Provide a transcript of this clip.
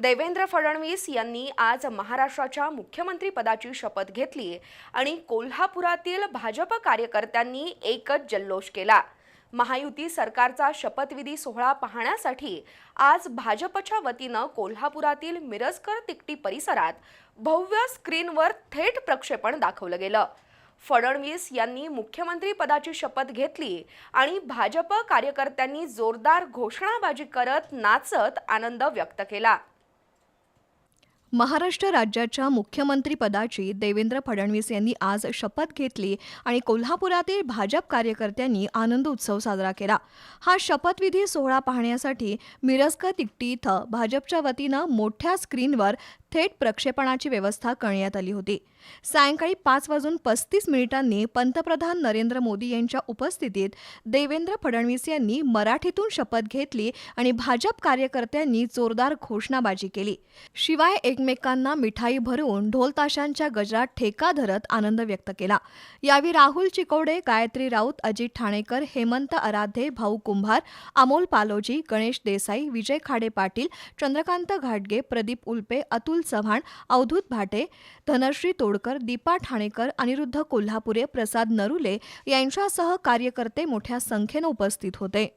देवेंद्र फडणवीस यांनी आज महाराष्ट्राच्या मुख्यमंत्रीपदाची शपथ घेतली आणि कोल्हापुरातील भाजप कार्यकर्त्यांनी एकच जल्लोष केला. महायुती सरकारचा शपथविधी सोहळा पाहण्यासाठी आज भाजपच्या वतीनं कोल्हापुरातील मिरजकर तिकटी परिसरात भव्य स्क्रीनवर थेट प्रक्षेपण दाखवलं गेलं. फडणवीस यांनी मुख्यमंत्री पदाची शपथ घेतली आणि भाजप कार्यकर्त्यांनी जोरदार घोषणाबाजी करत नाचत आनंद व्यक्त केला. महाराष्ट्र राज्याच्या मुख्यमंत्रीपदाची देवेंद्र फडणवीस यांनी आज शपथ घेतली आणि कोल्हापुरातील भाजप कार्यकर्त्यांनी आनंद उत्सव साजरा केला. हा शपथविधी सोहळा पाहण्यासाठी मिरजकर तिकटी इथं भाजपच्या वतीनं मोठ्या स्क्रीनवर थेट प्रक्षेपणाची व्यवस्था करण्यात आली होती. सायंकाळी पाच वाजून पस्तीस मिनिटांनी पंतप्रधान नरेंद्र मोदी यांच्या उपस्थितीत देवेंद्र फडणवीस यांनी मराठीतून शपथ घेतली आणि भाजप कार्यकर्त्यांनी जोरदार घोषणाबाजी केली. शिवाय एक एकमेकांना मिठाई भरवून ढोलताशांच्या गजरात ठेका धरत आनंद व्यक्त केला. यावेळी राहुल चिकोडे गायत्री राऊत अजित ठाणेकर हेमंत आराध्ये भाऊ कुंभार अमोल पालोजी गणेश देसाई विजय खाडे पाटील चंद्रकांत घाटगे प्रदीप उल्पे अतुल चव्हाण अवधूत भाटे धनश्री तोडकर दीपा ठाणेकर अनिरुद्ध कोल्हापुरे प्रसाद नरुले यांच्यासह कार्यकर्ते मोठ्या संख्येनं उपस्थित होते.